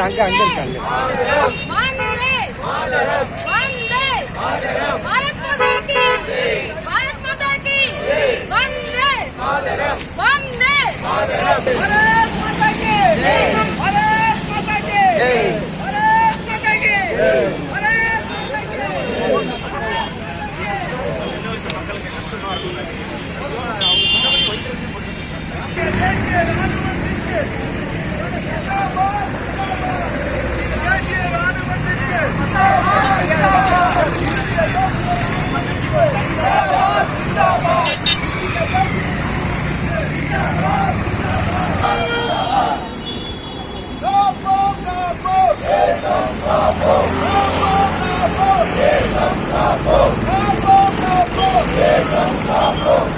இல்ல அங்க அங்க இருக்கு அங்க வந்தே வந்தே பாரத் மாதா கி பாரத் மாதா கி வந்தே வந்தே பாரத் மாதா கி பாரத் மாதா கி பாரத் மாதா கி பாரத் மாதா கி காப்போம் காப்போம் தேசம் காப்போம் காப்போம் காப்போம் தேசம் காப்போம் காப்போம் காப்போம் தேசம் காப்போம் காப்போம் காப்போம் தேசம் காப்போம் காப்போம் காப்போம் தேசம் காப்போம்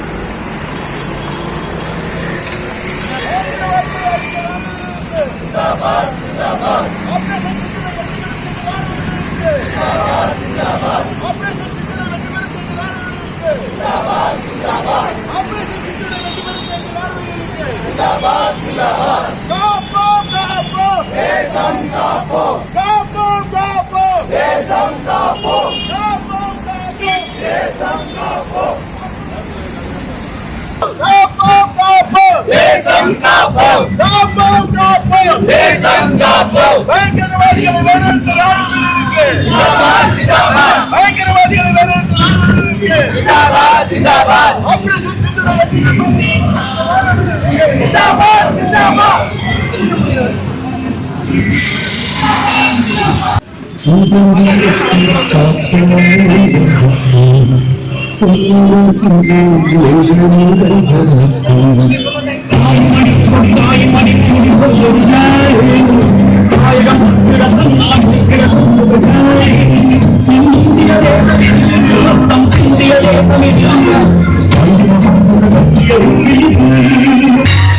பயங்கரவாதிகளை 自动的打开你的眼，谁能看见我的眼里的泪？他们不答应把你送回家，他们不答应把你送回家，他们不答应把你送回家，他们不答应把你送回家，他们不答应把你送回家，他们不答应把你送回家，他们不答应把你送回。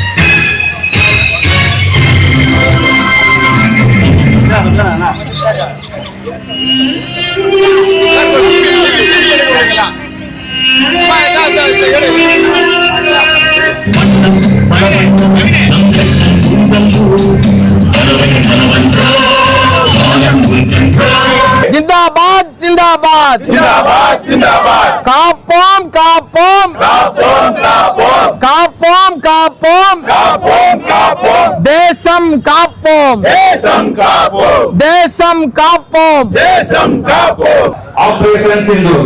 ஜிந்தாபாத் ஜிந்தாபாத். ஜிந்தாபாத் ஜிந்தாபாத் காப்போம் காப்போம். காப்போம் காப்போம். காப்போம் காப்போம் காப்போம் காப்போம் தேசம் காப்போம். தேசம் காப்போம். தேசம் காப்போம் தேசம் காப்போம் ஆபரேஷன் சிந்து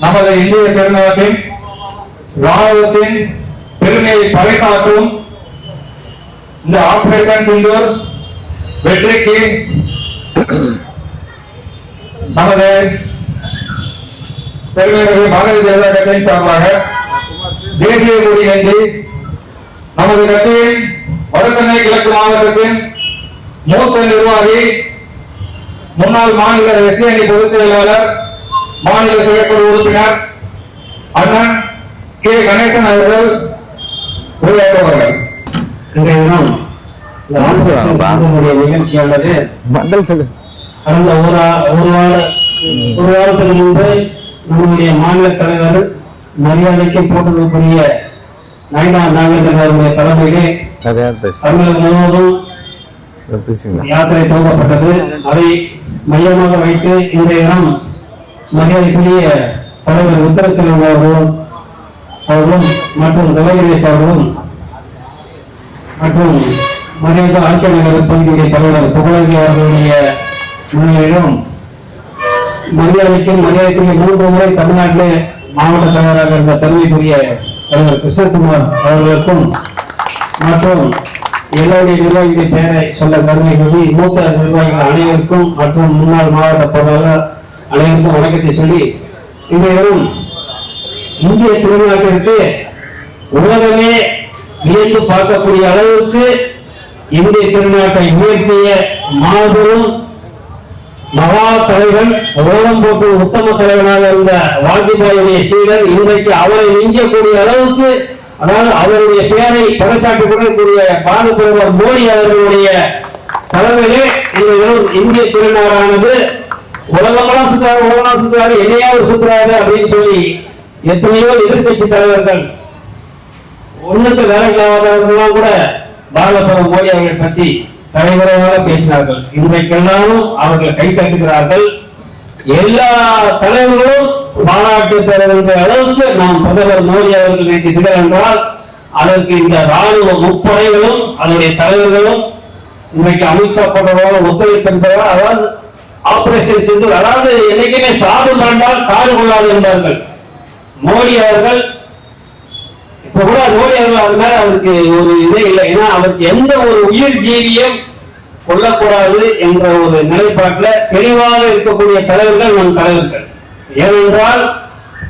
நமது இந்திய பெருநாட்டின் ராணுவத்தின் பெருமையை பறைசாற்றும் இந்த ஆபரேஷன் சிந்தூர் வெற்றிக்கு நமது பெருமையுடைய பாரதிய ஜனதா கட்சியின் சார்பாக தேசிய கொடி ஏந்தி நமது கட்சியின் வடசென்னை கிழக்கு மாவட்டத்தின் மூத்த நிர்வாகி முன்னாள் மாநில எஸ்ஏனி பொதுச் செயலாளர் மாநில செயற்குழு உறுப்பினர் அண்ணன் கே. கணேசன் அவர்கள் உரையாற்றுவார்கள் இன்றைய தினம் இந்த ஆபரேஷன் சிந்தனுடைய நிகழ்ச்சியானது கடந்த ஒரு ஒரு வார ஒரு வாரத்துக்கு முன்பு நம்முடைய மாநில தலைவர் மரியாதைக்கு போட்டதற்குரிய நயனா நாகேந்திரன் அவருடைய தலைமையிலே தமிழகம் முழுவதும் யாத்திரை துவங்கப்பட்டது. அதை மையமாக வைத்து இன்றைய தினம் மரியாதைக்குரிய தலைவர் உத்தரசெல்வம் அவர்களும் அவர்களும் மற்றும் ரவீந்திரேஷ் அவர்களும் மற்றும் மரியாதை ஆட்கள் நகர் பகுதியுடைய தலைவர் புகழகி அவர்களுடைய முன்னிலையிலும் மரியாதைக்கும் மரியாதைக்குரிய மூன்று முறை தமிழ்நாட்டிலே மாவட்ட தலைவராக இருந்த பெருமைக்குரிய தலைவர் கிருஷ்ணகுமார் அவர்களுக்கும் மற்றும் எல்லோருடைய நிர்வாகிகளை பெயரை சொல்ல கருமை கூறி மூத்த நிர்வாகிகள் அனைவருக்கும் மற்றும் முன்னாள் மாவட்ட பொருளாளர் அனைவருக்கும் வணக்கத்தை சொல்லி இன்றைய தினம் இந்திய திருநாட்டிற்கு உலகமே வியந்து பார்க்கக்கூடிய அளவுக்கு இந்திய திருநாட்டை உயர்த்திய மாபெரும் மகா தலைவன் உலகம் போட்டு உத்தம தலைவனாக இருந்த வாஜ்பாயுடைய சீடர் இன்றைக்கு அவரை மிஞ்சக்கூடிய அளவுக்கு அதாவது அவருடைய பெயரை பறைசாற்றிக் கொள்ளக்கூடிய பாரத பிரதமர் மோடி அவர்களுடைய தலைமையிலே இந்த இந்திய திருநாடானது. உலகமெல்லாம் சுற்றுறாரு உலகம் சுற்றுறாரு என்னையாவது சுற்றுறாரு அப்படின்னு சொல்லி எத்தனையோ எதிர்க்கட்சி தலைவர்கள் ஒண்ணுக்கு வேலை இல்லாதவர்கள்லாம் கூட பாரத மோடி அவர்கள் பத்தி தலைவராக பேசினார்கள். இன்றைக்கெல்லாம் அவர்கள் கை தட்டுகிறார்கள். எல்லா தலைவர்களும் பாராட்டு பெற அளவுக்கு நாம் பிரதமர் மோடி அவர்கள் வேண்டியது என்றால் அதற்கு இந்த ராணுவ முப்படைகளும் அதனுடைய தலைவர்களும் இன்னைக்கு அமித்ஷா போன்றவர்கள் ஒத்துழைப்பு என்பதால் அதாவது ஆபரேஷன் செய்து அதாவது என்னைக்குமே சாது மறந்தால் காடு கொள்ளாது என்பார்கள். மோடி அவர்கள் இப்ப கூட மோடி அவர்கள் அவர் மேல அவருக்கு ஒரு இதே இல்லை. ஏன்னா அவருக்கு எந்த ஒரு உயிர் ஜீவியம் கொல்லக்கூடாது என்ற ஒரு நிலைப்பாட்டில் தெளிவாக இருக்கக்கூடிய தலைவர்கள் நம் தலைவர்கள். ஏனென்றால்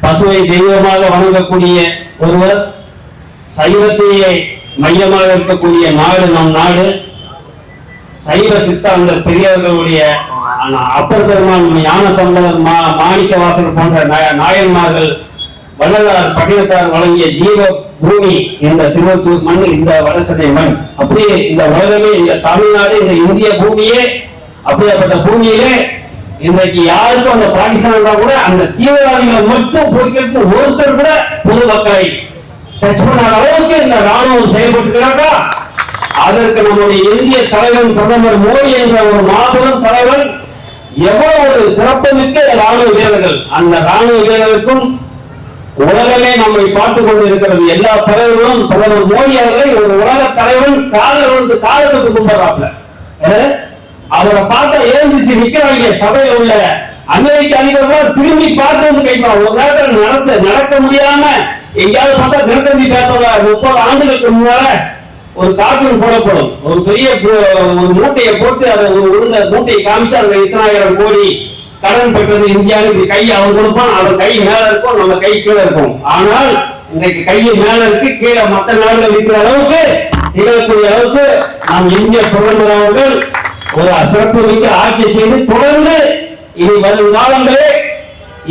பசுவை தெய்வமாக வணங்கக்கூடிய ஒருவர் சைவத்தையே மையமாக இருக்கக்கூடிய நாடு நம் நாடு சைவ சித்தாந்த பெரியவர்களுடைய அப்பர் பெருமான் ஞான சம்பந்தர் மா மாணிக்க வாசகர் போன்ற நாயன்மார்கள் வள்ளலார் பட்டினத்தார் வழங்கிய ஜீவ பூமி இந்த திருவத்தூர் மண் இந்த வடசனை மண். அப்படியே இந்த உலகமே இந்த தமிழ்நாடு இந்த இந்திய பூமியே அப்படியாப்பட்ட பூமியிலே இன்றைக்கு யாருக்கும் அந்த பாகிஸ்தான் கூட அந்த தீவிரவாதிகளை மட்டும் பொறுக்கிறது ஒருத்தர் கூட பொதுமக்களை டச் பண்ணாத அளவுக்கு இந்த ராணுவம் செயல்பட்டுக்கிறாக்கா அதற்கு நம்முடைய இந்திய தலைவன் பிரதமர் மோடி என்ற ஒரு மாபெரும் தலைவன் எவ்வளவு ஒரு சிறப்புமிக்க ராணுவ வீரர்கள். அந்த ராணுவ வீரர்களுக்கும் உலகமே நம்மை பார்த்துக் கொண்டு இருக்கிறது எல்லா தலைவர்களும் பிரதமர் மோடி அவர்களை ஒரு உலக தலைவன் காதல் வந்து காதலுக்கு கும்பிடுறாப்ல அஹ், அவரை பார்த்தா எழுந்துச்சு நிக்கிறாங்க சபையில் உள்ள அமெரிக்க அதிபர் திரும்பி பார்த்து வந்து கேட்கிறான் ஒரு நேரத்தில் நடத்த நடக்க முடியாம எங்கேயாவது பார்த்தா தினத்தந்தி பேப்பர்ல முப்பது ஆண்டுகளுக்கு முன்னால ஒரு கார்ட்டூன் போடப்படும். ஒரு பெரிய ஒரு மூட்டையை போட்டு அதை ஒரு உருண்ட மூட்டையை காமிச்சு அதுல இத்தனாயிரம் கோடி கடன் பெற்றது இந்தியாவுக்கு கை அவன் கொடுப்பான் அவன் கை மேல இருக்கும் நம்ம கை கீழே இருக்கும். ஆனால் இன்னைக்கு கையை மேல இருக்கு கீழே மற்ற நாடுகள் இருக்கிற அளவுக்கு திகழக்கூடிய அளவுக்கு நாம் இந்திய பிரதமர் அவர்கள் ஒரு சிறப்பு மிக்க ஆட்சி செய்து தொடர்ந்து இனி வரும் காலங்களே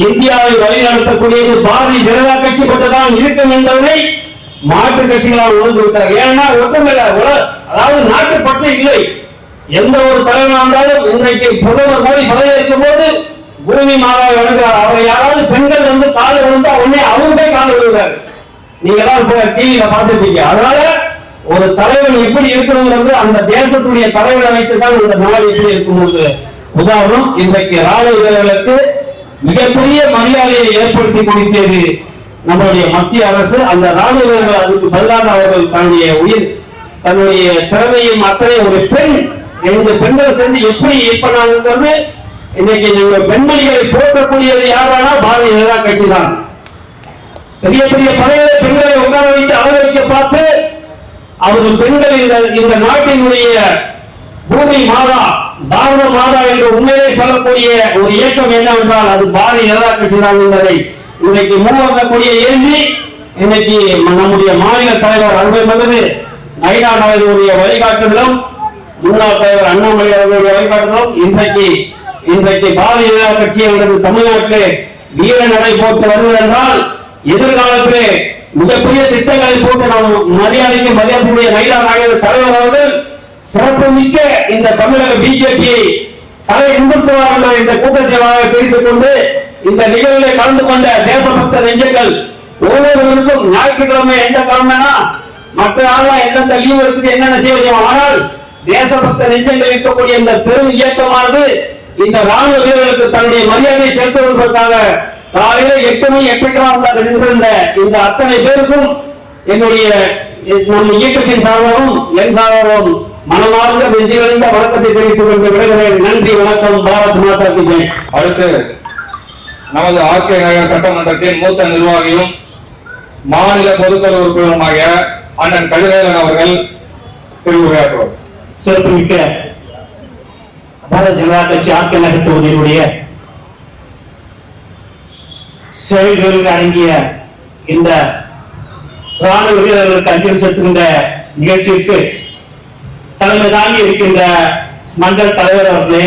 இந்தியாவை வழிநடத்தக்கூடியது பாரதிய ஜனதா கட்சி மட்டும்தான் இருக்கும் என்பதை மாற்று கட்சிகளால் உணர்ந்து விட்டார் ஏன்னா ஒட்டுமில்ல அதாவது நாட்டு பற்று இல்லை. எந்த ஒரு தலைவனாக இருந்தாலும் இன்றைக்கு பிரதமர் மோடி பதவியேற்கும் போது பூமி மாதாவை வணங்குறார் அவரை யாராவது பெண்கள் வந்து காலை விழுந்தா உடனே அவங்களே போய் காலை விழுகிறார். நீங்க தான் இப்ப டிவியில பார்த்துருப்பீங்க அதனால ஒரு தலைவன் எப்படி இருக்கணுங்கிறது அந்த தேசத்துடைய தலைவனை வைத்து தான் இந்த நாடு எப்படி இருக்கும்போது உதாரணம் இன்றைக்கு ராணுவ வீரர்களுக்கு மிகப்பெரிய மரியாதையை ஏற்படுத்தி கொடுத்தது நம்மளுடைய மத்திய அரசு. அந்த ராணுவ வீரர்கள் அதுக்கு பதிலாக அவர்கள் தன்னுடைய உயிர் தன்னுடைய திறமையும் அத்தனை ஒரு பெண் இந்த பெண்கள் செஞ்சு எப்படி பண்ணாங்கிறது இன்னைக்கு நீங்க பெண்மணிகளை போக்கக்கூடியது யாரானா பாரதிய ஜனதா கட்சி தான் பெரிய பெரிய பழைய பெண்களை உட்கார வைத்து அவதரிக்க பார்த்து அவர்கள் பெண்கள் இந்த இந்த நாட்டினுடைய பூமி மாதா பாரத மாதா என்று உண்மையிலே சொல்லக்கூடிய ஒரு இயக்கம் என்னவென்றால் அது பாரதிய ஜனதா கட்சி தான் என்பதை இன்னைக்கு மூவர்ந்த ஏந்தி இன்னைக்கு நம்முடைய மாநில தலைவர் அன்பை மகது நைனா நாயுடைய வழிகாட்டுதலும் முன்னாள் தலைவர் அண்ணாமலை அவர்களுடைய வழிகாட்டுதலும் இன்றைக்கு இன்றைக்கு பாரதிய ஜனதா கட்சி என்பது தமிழ்நாட்டிலே வீர நடை போட்டு வருவது என்றால் எதிர்காலத்திலே மிகப்பெரிய திட்டங்களை போட்டு நாம் மரியாதைக்கு மரியாதைக்குரிய நைனா நாயகர் தலைவர் அவர்கள் சிறப்பு மிக்க இந்த தமிழக பிஜேபியை தலை நிமிர்த்துவார் என்ற இந்த கூட்டத்தினராக பேசிக் கொண்டு இந்த நிகழ்வில் கலந்து கொண்ட தேசபக்த நெஞ்சங்கள் ஒவ்வொருவருக்கும் ஞாயிற்றுக்கிழமை எந்த கிழமைனா மற்ற ஆள்லாம் எந்தெந்த லீவ் இருக்குது என்னென்ன செய்ய ஆனால் தேசபக்த நெஞ்சங்கள் இருக்கக்கூடிய இந்த பெரும் இயக்கமானது இந்த ராணுவ வீரர்களுக்கு தன்னுடைய மரியாதையை செலுத்துவதற்காக காலையில எட்டு மணி எட்டுக்கெல்லாம் நின்றிருந்த இந்த அத்தனை பேருக்கும் என்னுடைய நம் இயக்கத்தின் சார்பாகவும் என் சார்பாகவும் மனமார்ந்த நெஞ்சுகளிந்த வணக்கத்தை தெரிவித்துக் கொண்டு விடுகிறேன் நன்றி வணக்கம். பாரத் மாதா அடுத்து நமது ஆர்கே நகர் சட்டமன்றத்தின் மூத்த நிர்வாகியும் மாநில பொதுக்குழு உறுப்பினருமாகிய அண்ணன் கதிரேசன் அவர்கள் திருவுரையாற்றுவார். சிறப்புமிக்க பாரத ஜனதா கட்சி ஆட்கள் நகர் தொகுதியினுடைய செயல்களில் அடங்கிய இந்த ராணுவ வீரர்களுக்கு அஞ்சலி செலுத்துகின்ற நிகழ்ச்சிக்கு தலைமை தாங்கி இருக்கின்ற மண்டல் தலைவர் அவர்களே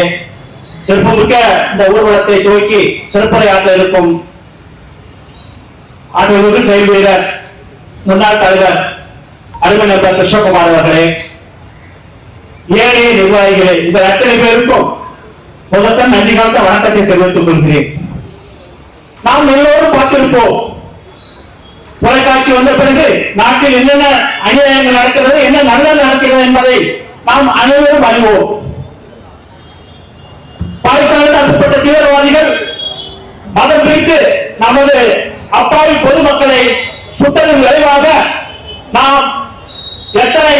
சிறப்புமிக்க இந்த ஊர்வலத்தை துவக்கி சிறப்புரையாற்ற இருக்கும் ஆண்டுகளுக்கு செயல் வீரர் முன்னாள் தலைவர் அருமை நபர் கிருஷ்ணகுமார் அவர்களே ஏழை நிர்வாகிகளே இந்த அத்தனை பேருக்கும் முதற்க நன்றி காலத்த வணக்கத்தை தெரிவித்துக் கொள்கிறேன். நாம் எல்லோரும் பார்த்திருப்போம். தொலைக்காட்சி வந்த பிறகு நாட்டில் என்னென்ன அநியாயங்கள் நடக்கிறது என்ன நல்லது நடக்கிறது என்பதை நாம் அனைவரும் அறிவோம். பாகிஸ்தானில் அனுப்பப்பட்ட தீவிரவாதிகள் மதம் பிரித்து நமது அப்பாவி பொதுமக்களை சுட்டதன் விளைவாக நாம் எத்தனை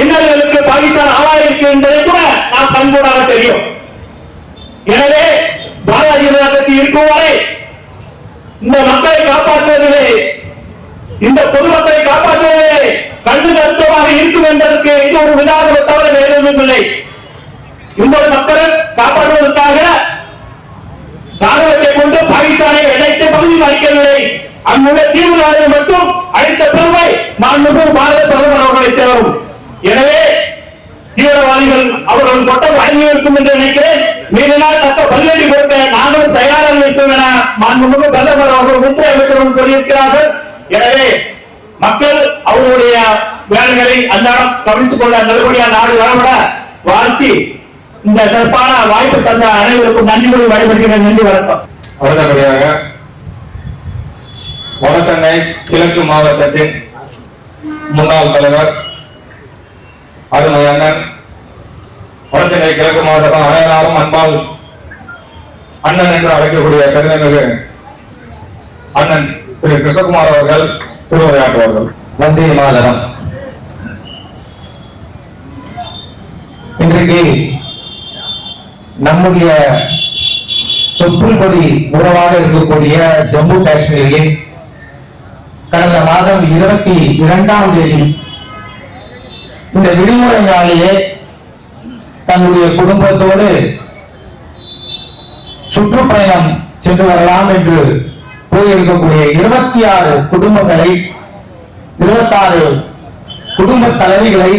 இன்னர்களுக்கு பாகிஸ்தான் ஆளாயிருக்கு என்பதை கூட நாம் கண்கூடாக தெரியும். எனவே பாலாஜி கட்சி இருக்கும் வரை இந்த மக்களை காப்பாற்றுவதிலே இந்த பொதுமக்களை காப்பாற்றுவதிலே கண்டு கருத்தமாக இருக்கும் என்பதற்கு இது ஒரு விதாரணம் தவிர வேறு இல்லை. இந்த மக்களை காப்பாற்றுவதற்காக ராணுவத்தை கொண்டு பாகிஸ்தானை அழைத்த பகுதி அளிக்கவில்லை அங்குள்ள தீவிரவாதிகள் மட்டும் அழைத்த பெருமை மாண்புமிகு பாரத பிரதமர் அவர்களை சேரும் எனவே தீவிரவாதிகள் அவர்கள் கொட்டம் வழங்கி இருக்கும் என்று நினைக்கிறேன். மீறினால் தக்க பதிலடி கொடுக்க நாங்களும் தயாராக இருக்கிறோம் என மாண்புமிகு பிரதமர் அவர்கள் முக்கிய அமைச்சரும் கூறியிருக்கிறார்கள். எனவே மக்கள் அவர்களுடைய வேலைகளை அன்றாடம் கவனித்துக் கொள்ள நல்லபடியா நாடு வரவிட வாழ்த்தி இந்த சிறப்பான வாய்ப்பு தந்த அனைவருக்கும் நன்றி கூறி வழிபடுகிறேன் நன்றி வணக்கம். அடுத்தபடியாக வடசென்னை கிழக்கு மாவட்டத்தின் முன்னாள் தலைவர் அருமை அண்ணன் கிழக்கு மாவட்டம் அனைவராலும் அன்பால் அண்ணன் என்று அழைக்கக்கூடிய பெருமைமிகு அண்ணன் திரு கிருஷ்ணகுமார் அவர்கள் திருவிளையாட்டுவார்கள் வந்தே மாதரம். இன்றைக்கு நம்முடைய தொப்புள் உறவாக இருக்கக்கூடிய ஜம்மு காஷ்மீரில் கடந்த மாதம் இருபத்தி இரண்டாம் தேதி இந்த விடுமுறை நாளிலே தன்னுடைய குடும்பத்தோடு சுற்றுப்பயணம் சென்று வரலாம் என்று போயிருக்கக்கூடிய இருபத்தி ஆறு குடும்பங்களை இருபத்தாறு குடும்ப தலைவிகளை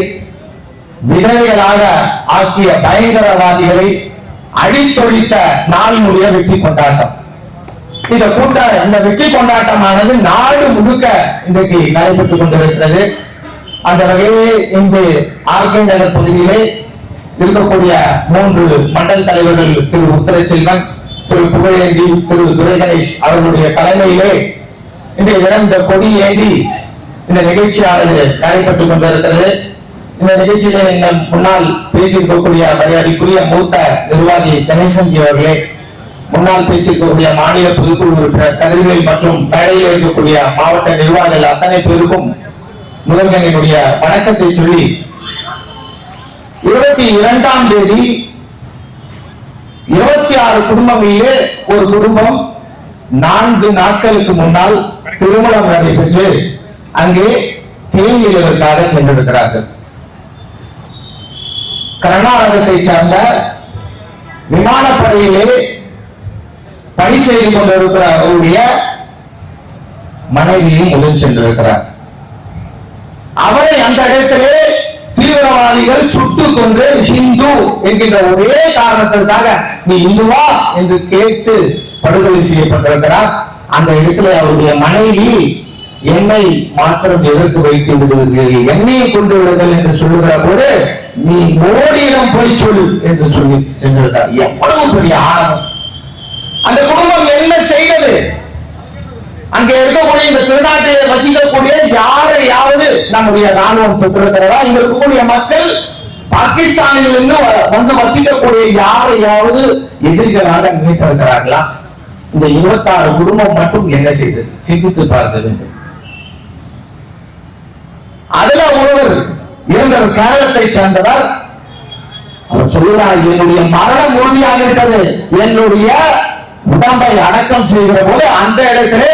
விதவைகளாக ஆக்கிய பயங்கரவாதிகளை அழித்தொழித்த நாளினுடைய வெற்றி கொண்டாட்டம். இந்த கூட்ட இந்த வெற்றி கொண்டாட்டமானது நாடு முழுக்க இன்றைக்கு நடைபெற்றுக் கொண்டிருக்கிறது. அந்த வகையிலே இந்த ஆர்கே நகர் பகுதியிலே இருக்கக்கூடிய மூன்று மண்டல் தலைவர்கள் திரு உத்தரச்செல்வன் திரு புகழேந்தி திரு துரை கணேஷ் அவர்களுடைய தலைமையிலே இன்றைய தினம் இந்த கொடி ஏந்தி இந்த நிகழ்ச்சியானது நடைபெற்றுக் கொண்டிருக்கிறது. இந்த நிகழ்ச்சியிலே என்ன முன்னால் பேசியிருக்கக்கூடிய மரியாதைக்குரிய மூத்த நிர்வாகி கணேசன் அவர்களே முன்னால் பேசியிருக்கக்கூடிய மாநில பொதுக்குழு உறுப்பினர் கதிர்வேல் மற்றும் மேடையில் இருக்கக்கூடிய மாவட்ட நிர்வாகிகள் அத்தனை பேருக்கும் முதல்வனுடைய வணக்கத்தை சொல்லி இருபத்தி இரண்டாம் தேதி இருபத்தி ஆறு குடும்பங்களிலே ஒரு குடும்பம் நான்கு நாட்களுக்கு முன்னால் திருமணம் நடைபெற்று அங்கே தேங்கியதற்காக சென்றிருக்கிறார்கள். கர்நாடகத்தை சார்ந்த விமானப்படையிலே பணி செய்து கொண்டிருக்கிற அவருடைய மனைவியும் உடன் சென்றிருக்கிறார். அவரை அந்த இடத்திலே தீவிரவாதிகள் சுட்டுக் கொண்டு ஹிந்து என்கின்ற ஒரே காரணத்திற்காக நீ இந்துவா என்று கேட்டு படுகொலை செய்யப்பட்டிருக்கிறார். அந்த இடத்துல அவருடைய மனைவி என்னை மாத்திரம் எதற்கு வைத்து விடுவீர்கள் எண்ணெயை கொண்டு விடுங்கள் என்று சொல்லுகிற போது நீ மோடியிடம் போய் சொல்லு என்று சொல்லி சென்றிருந்தார். எவ்வளவு பெரிய ஆரம்பம். அந்த குடும்பம் என்ன செய்தது? அங்க இருக்கக்கூடிய இந்த திருநாட்டில வசிக்கக்கூடிய யாரையாவது நம்முடைய ராணுவம் பெற்றிருக்கிறதா? இங்க இருக்கக்கூடிய மக்கள் பாகிஸ்தானில் இருந்து வந்து வசிக்கக்கூடிய யாரையாவது எதிரிகளாக நினைத்திருக்கிறார்களா? இந்த இருபத்தாறு குடும்பம் மட்டும் என்ன செய்து சிந்தித்து பார்க்க வேண்டும். அதுல ஒருவர் இருந்தவர் கேரளத்தை சேர்ந்தவர். அவர் சொல்லுகிறார் என்னுடைய மரணம் உறுதியாக இருக்கிறது என்னுடைய உடம்பை அடக்கம் செய்கிற போது அந்த இடத்திலே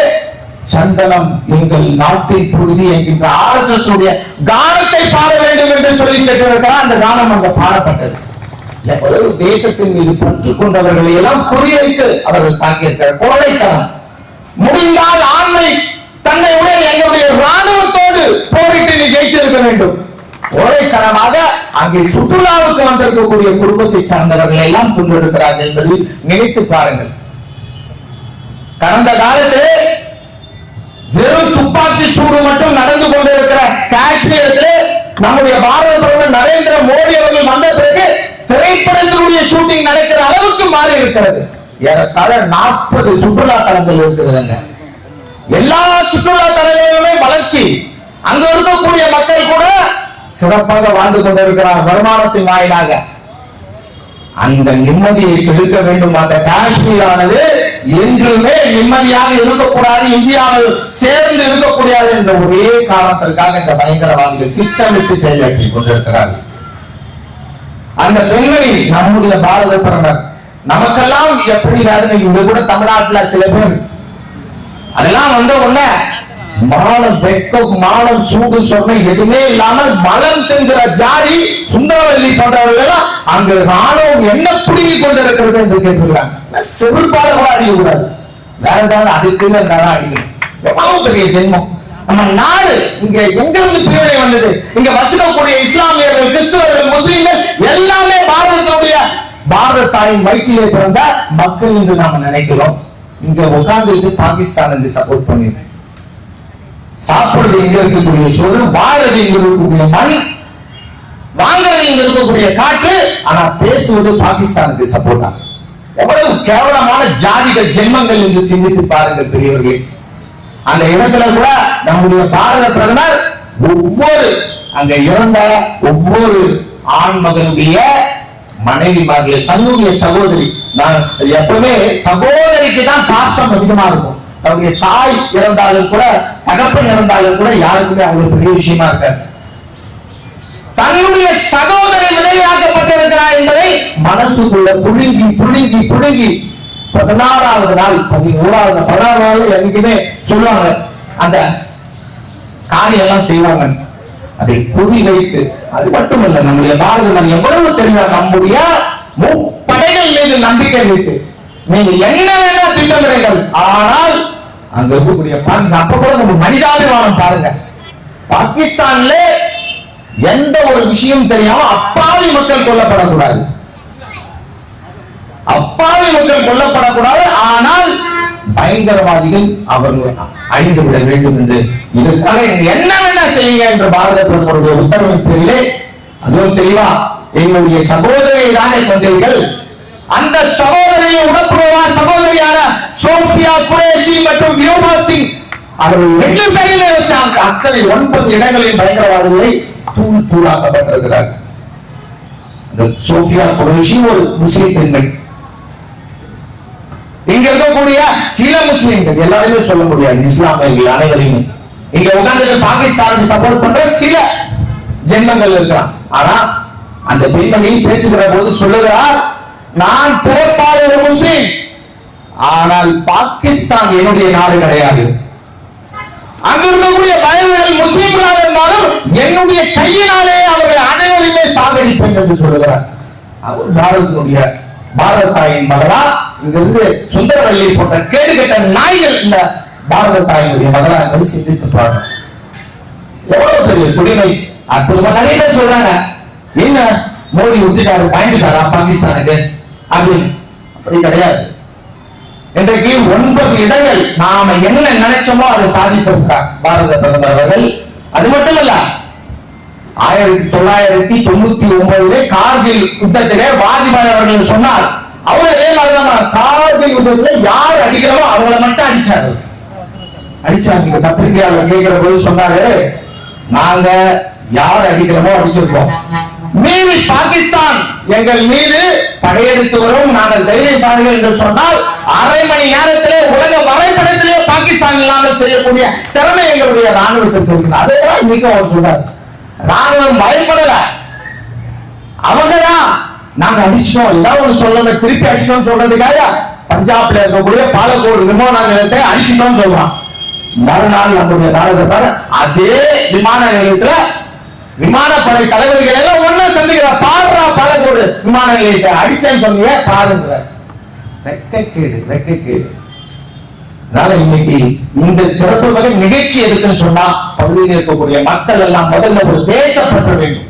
சந்தனம் எங்கள் நாட்டின் புழுதி என்கின்ற ஆர்எஸ்எஸ் உடைய கானத்தை பாட வேண்டும் என்று சொல்லி சென்றிருக்கிறார் அந்த கானம் அங்க பாடப்பட்டது. எவ்வளவு தேசத்தின் மீது பற்று கொண்டவர்களை எல்லாம் குறிவைத்து அவர்கள் தாக்கியிருக்கிறார். கோழைத்தனம். முடிந்தால் ஆண்மை தன்னை உடைய எங்களுடைய ராணுவத்தோடு போரிட்டு நீ ஜெயித்திருக்க வேண்டும். கோழைத்தனமாக அங்கே சுற்றுலாவுக்கு வந்திருக்கக்கூடிய குடும்பத்தை சார்ந்தவர்களை எல்லாம் கொண்டிருக்கிறார்கள் என்பதை நினைத்து பாருங்கள். கடந்த கால துப்பாக்கி சூடு மட்டும் நடந்து கொண்டிருக்கிற காஷ்மீரத்தில் நம்முடைய பாரத பிரதமர் நரேந்திர மோடி அவர்கள் வந்த பிறகு திரைப்படத்தினுடைய ஷூட்டிங் நடக்கிற அளவுக்கு மாறி இருக்கிறது. ஏறத்தாழ நாற்பது சுற்றுலா தலங்கள் இருக்கிறதுங்க. எல்லா சுற்றுலா தலங்களிலுமே வளர்ச்சி. அங்க இருக்கக்கூடிய மக்கள் கூட சிறப்பாக வாழ்ந்து கொண்டிருக்கிறார் வருமானத்தின் வாயிலாக. அந்த நிம்மதியை கெடுக்க வேண்டும். அந்த காஷ்மீரானது என்றுமே நிம்மதியாக இருக்கக்கூடாது இந்தியாவில் சேர்ந்து இருக்கக்கூடாது என்ற ஒரே காரணத்திற்காக இந்த பயங்கரவாதிகள் திட்டமிட்டு செயலாற்றி கொண்டிருக்கிறார்கள். அந்த பெண்மணி நம்முடைய பாரத பிரதமர் நமக்கெல்லாம் எப்படி வேதனை இங்க கூட தமிழ்நாட்டுல சில பேர் அதெல்லாம் வந்த உடனே மானம் வெட்கம் மானம் சூடு சொன்ன எதுவுமே இல்லாமல் மலம் தின்கிற ஜாதி சுந்தரவல்லி போன்றவர்கள் எல்லாம் அங்கு ராணுவம் என்ன புடுங்கி கொண்டிருக்கிறது என்று கேட்டுக்கிறாங்க செவிப்பாடு கூட வேற ஏதாவது அதுக்குன்னு இருந்தாலும் அடிக்கணும் எவ்வளவு பெரிய ஜென்மம். நம்ம நாடு இங்க எங்க இருந்து பிரிவினை வந்தது? இங்க வசிக்கக்கூடிய இஸ்லாமியர்கள் கிறிஸ்துவர்கள் முஸ்லிம்கள் எல்லாமே பாரதத்துடைய பாரத தாயின் வயிற்றிலே பிறந்த மக்கள் என்று நாம நினைக்கிறோம். இங்க உட்கார்ந்து பாகிஸ்தான் என்று சப்போர்ட் பண்ணிருக்கோம் சாப்பிடுறது எங்க இருக்கக்கூடிய சோறு வாழ்றது எங்க இருக்கக்கூடிய மண் வாங்குறது இங்க இருக்கக்கூடிய காற்று ஆனா பேசுவது பாகிஸ்தானுக்கு சப்போர்ட்டா எவ்வளவு கேவலமான ஜாதிகள் ஜென்மங்கள் என்று சிந்தித்து பாருங்கள் பெரியவர்களே. அந்த இடத்துல கூட நம்முடைய பாரத பிரதமர் ஒவ்வொரு அங்க இறந்த ஒவ்வொரு ஆண் மகனுடைய மனைவிமார்களே தன்னுடைய சகோதரி நான் எப்பவுமே சகோதரிக்கு தான் பாசம் அதிகமா இருக்கும். அவருடைய தாய் இறந்தாலும் கூட தகப்பன் இறந்தாலும் கூட யாருக்குமே அவ்வளவு பெரிய விஷயமா இருக்காது. தன்னுடைய சகோதரி விலையாக்கப்பட்டிருக்கிறார் என்பதை மனசுக்குள்ள புழுங்கி புழுங்கி புழுங்கி பதினாறாவது நாள் பதினோராவது பதினாறு நாள் என்னைக்குமே சொல்லுவாங்க. அந்த காரியம் எல்லாம் செய்வாங்க. அதை குறி வைத்து அது மட்டுமல்ல நம்முடைய பாரதம் எவ்வளவு தெரியும்? நம்முடைய முப்படைகள் மீது நம்பிக்கை வைத்து. நீங்க என்ன வேணா திட்டமிடுங்கள் ஆனால் அங்க இருக்கக்கூடிய பாகிஸ்தான் அப்ப கூட நம்ம மனிதாபிமானம் பாருங்க. பாகிஸ்தான்ல எந்த ஒரு விஷயம் தெரியாம அப்பாவி மக்கள் கொல்லப்படக்கூடாது. அப்பாவி மக்கள் கொல்லப்படக்கூடாது. ஆனால் பயங்கரவாதிகள் அவர்கள் அழிந்து விட வேண்டும் என்று இதற்காக என்ன வேணா செய்யுங்க என்று பாரத பிரதமருடைய உத்தரவின் பேரிலே அதுவும் தெளிவா எங்களுடைய சகோதரியை தானே கொண்டீர்கள் அந்த சகோதரியை உடப்புறவா சகோதரியான சோஃபியா குரேஷி மற்றும் வியோமா சிங். அவர்கள் வெற்றி பெயரில் வச்சாங்க அத்தனை ஒன்பது இடங்களில் பயங்கரவாதிகளை தூள் தூளாக்கப்பட்டிருக்கிறார்கள். இந்த சோஃபியா குரேஷி ஒரு முஸ்லிம் பெண்கள். இங்க இருக்கக்கூடிய சில முஸ்லிம்கள் எல்லாருமே சொல்ல முடியாது இஸ்லாமியர்கள் அனைவரையும். இங்க உட்கார்ந்து பாகிஸ்தானுக்கு சப்போர்ட் பண்ற சில ஜென்மங்கள் இருக்கிறான் ஆனா அந்த பெண்மணி பேசுகிற போது சொல்லுகிறார் நான் பிறப்பால் ஒரு முஸ்லிம். ஆனால் பாகிஸ்தான் என்னுடைய நாடு கிடையாது. அங்கிருக்கக்கூடிய பயணிகள் முஸ்லிம்களாக இருந்தாலும் என்னுடைய கையினாலே அவர்கள் அனைவருமே சாகரிப்பேன் என்று சொல்லுகிறார். அவர் பாரதத்தினுடைய பாரத தாயின் மகளா இங்கிருந்து சுந்தரவல்லி போன்ற கேடு கெட்ட நாய்கள் இந்த பாரத தாயினுடைய மகளா என்பதை சிந்தித்து பாருங்க எவ்வளவு பெரிய குடிமை அற்புதமா நிறைய பேர் சொல்றாங்க. என்ன மோடி விட்டுட்டாரு பயந்துட்டாரா பாகிஸ்தானுக்கு? அப்படின்னு அப்படி கிடையாது. இன்றைக்கு ஒன்பது இடங்கள் நாம என்ன நினைச்சோமோ அதை சாதித்திருக்கிறார் பாரத பிரதமர் அவர்கள். அது மட்டுமல்ல ஆயிரத்தி தொள்ளாயிரத்தி தொண்ணூத்தி ஒன்பதுல கார்கில் யுத்தத்திலே வாஜ்பாய் அவர்கள் சொன்னார். அவர் அதே மாதிரிதான் கார்கில் யுத்தத்தில் யார் அடிக்கிறோமோ அவங்கள மட்டும் அடிச்சாரு. அடிச்சாங்க பத்திரிகையாளர் கேட்கிற போது சொன்னாரு நாங்க யார் அடிக்கிறோமோ அடிச்சிருக்கோம். மீது பாகிஸ்தான் எங்கள் மீது படையெடுத்து வரும். நாங்கள் தைரியசாலிகள் என்று சொன்னால் அரை மணி நேரத்திலே உலக வரைபடத்திலே பாகிஸ்தான் இல்லாமல் செய்யக்கூடிய திறமை எங்களுடைய ராணுவத்திற்கு இருக்கு அதுதான் இன்னைக்கு அவர் சொல்றாரு ராணுவம் பயப்படல அவங்கதான் நாங்க அடிச்சோம் ஏதாவது ஒண்ணு சொல்லணும். திருப்பி அடிச்சோம் சொல்றதுக்காக பஞ்சாப்ல இருக்கக்கூடிய பாலக்கோடு விமான நிலையத்தை அடிச்சுட்டோம் சொல்றான். மறுநாள் நம்முடைய பாரத அதே விமான நிலையத்துல விமானப்படை தலைவர்கள் எல்லாம் ஒண்ணா பாடுறா பாலக்கோடு விமான நிலையத்தை அடிச்சேன்னு சொன்னீங்க பாருங்க வெக்கக்கேடு வெக்கக்கேடு. அதனால இன்னைக்கு இந்த சிறப்பு வகை நிகழ்ச்சி எதுக்குன்னு சொன்னா பகுதியில் இருக்கக்கூடிய மக்கள் எல்லாம் முதல்ல ஒரு தேசப்பற்ற வேண்டும்.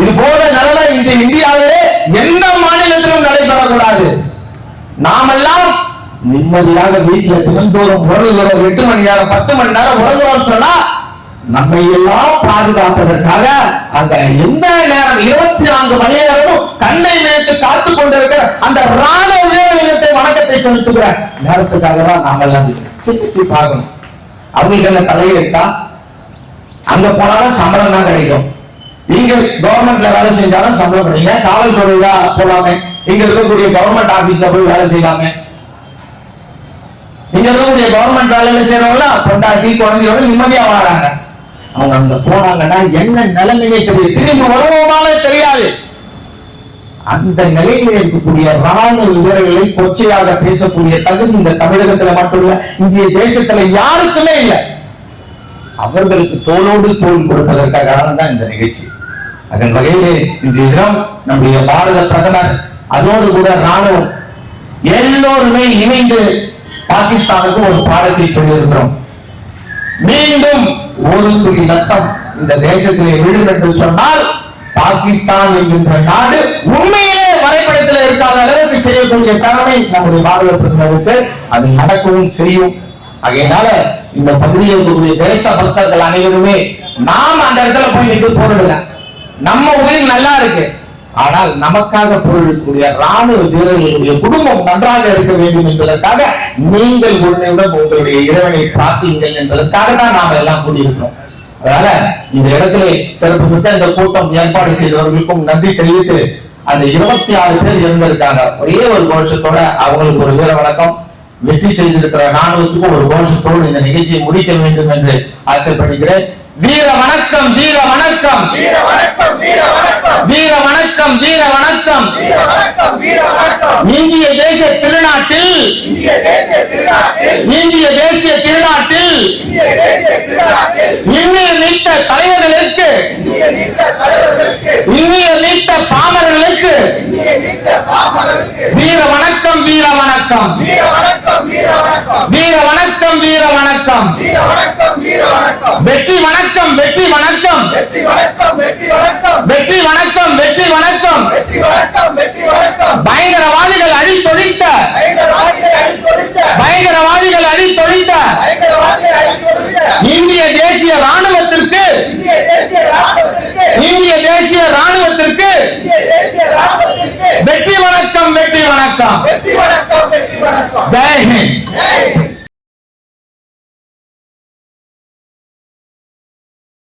இது போல நிலைமை இந்த இந்தியாவிலே எந்த மாநிலத்திலும் நடைபெறக்கூடாது. நாமெல்லாம் நிம்மதியாக வீட்டில் தினந்தோறும் உறங்குகிறோம் எட்டு மணி நேரம் பத்து மணி நேரம் உறங்குறோம் சொன்னா நம்மை எல்லாம் பாதுகாப்பதற்காக அந்த எந்த நேரம் இருபத்தி நான்கு மணி நேரமும் கண்ணை நினைத்து காத்து கொண்டிருக்கிற அந்த ராணுவ வீரர்களுக்கு வணக்கத்தை செலுத்துகிற நேரத்துக்காக தான் நாம எல்லாம் சிந்திச்சு பார்க்கணும். அவங்களுக்கு என்ன தலையெழுத்தா அங்க போனாலும் சம்பளம் தான் கிடைக்கும். நீங்க கவர்மெண்ட்ல வேலை செஞ்சாலும் சம்பளம் கிடைக்கும். காவல்துறையில போலாமே இங்க இருக்கக்கூடிய கவர்மெண்ட் ஆபீஸ்ல போய் வேலை செய்யலாமே இங்க இருக்கக்கூடிய கவர்மெண்ட் வேலையில செய்யறவங்க பொண்டாட்டி குழந்தையோட நிம்மதியா வாழறாங்க. அவங்க அங்க போனாங்கன்னா என்ன நிலைமையே தெரியும் திரும்பி வருவோமாலே தெரியாது. அந்த நிலையில இருக்கக்கூடிய ராணுவ வீரர்களை கொச்சையாக பேசக்கூடிய தகுதி இந்த தமிழகத்துல மட்டும் இல்ல இந்திய தேசத்துல யாருக்குமே இல்லை. அவர்களுக்கு தோளோடு தோல் கொடுப்பதற்காக தான் இந்த நிகழ்ச்சி. அதன் வகையிலே இன்றைய தினம் நம்முடைய பாரத பிரதமர் அதோடு கூட ராணுவம் எல்லோருமே இணைந்து பாகிஸ்தானுக்கு ஒரு பாடத்தை சொல்லியிருக்கிறோம். மீண்டும் ஒரு துளி ரத்தம் இந்த தேசத்திலே விழும் என்று சொன்னால் பாகிஸ்தான் என்கின்ற நாடு உண்மையிலே வரைபடத்தில் இருக்காத அளவுக்கு செய்யக்கூடிய கடமை நம்முடைய பாதுகாப்பு பிரதமருக்கு அது நடக்கவும் செய்யும். ஆகையினால இந்த பகுதியில் இருக்கக்கூடிய தேச பக்தர்கள் அனைவருமே நாம் அந்த இடத்துல போய் நின்று போறதில்லை நம்ம உயிர் நல்லா இருக்கு. ஆனால் நமக்காக பொருளக்கூடிய ராணுவ வீரர்களுடைய குடும்பம் நன்றாக இருக்க வேண்டும் என்பதற்காக நீங்கள் உடனுடன் உங்களுடைய இறைவனை பார்த்தீங்கள் என்பதற்காக தான் நாம் எல்லாம் கூடியிருக்கிறோம். அதனால இந்த இடத்துல சிறப்பு மிக்க இந்த கூட்டம் ஏற்பாடு செய்தவர்களுக்கும் நன்றி தெரிவித்து அந்த இருபத்தி ஆறு பேர் இருந்திருக்காங்க. ஒரே ஒரு கோஷத்தோட அவங்களுக்கு ஒரு வீர வணக்கம். வெற்றி செய்திருக்கிற ராணுவத்துக்கும் ஒரு கோஷத்தோடு இந்த நிகழ்ச்சியை முடிக்க வேண்டும் என்று ஆசைப்படுகிறேன். வீர வணக்கம் வீர வணக்கம். வீர வணக்கம் வீர வணக்கம். வீர வணக்கம் வீர வணக்கம். வீர வணக்கம் வீர வணக்கம். இந்திய தேச திருநாட்டில். இந்திய தேசிய திருநாட்டில். இந்திய தேசிய திருநாட்டில். இந்திய தேசிய திருநாட்டில். இன்னும் நீத்த தலைவர்களுக்கு. இந்திய நீத்த தலைவர்களுக்கு. இன்னும் நீத்த பாமரர்களுக்கு. இந்திய நீத்த பாமரருக்கு வீர வணக்கம் வீர வணக்கம். வீர வணக்கம் வீர வணக்கம். வீர வணக்கம் வணக்கம். வெற்றி வணக்கம் வெற்றி வணக்கம். வெற்றி வணக்கம் வெற்றி வணக்கம். வெற்றி வணக்கம் வெற்றி வணக்கம். வெற்றி வணக்கம் வெற்றி வணக்கம். பயங்கரவாதிகள் அழித்தொழித்த பயங்கரவாதிகளை அழித்தொழித்த பயங்கரவாதிகள் பயங்கரவாதிகளை இந்திய தேசிய ராணுவத்திற்கு இந்திய தேசிய ராணுவத்திற்கு இந்திய தேசிய ராணுவத்திற்கு இந்திய தேசிய ராணுவத்திற்கு வெற்றி வணக்கம் வெற்றி வணக்கம். வெற்றி வணக்கம் வெற்றி வணக்கம். ஜெய் ஹிந்த். ஜெய்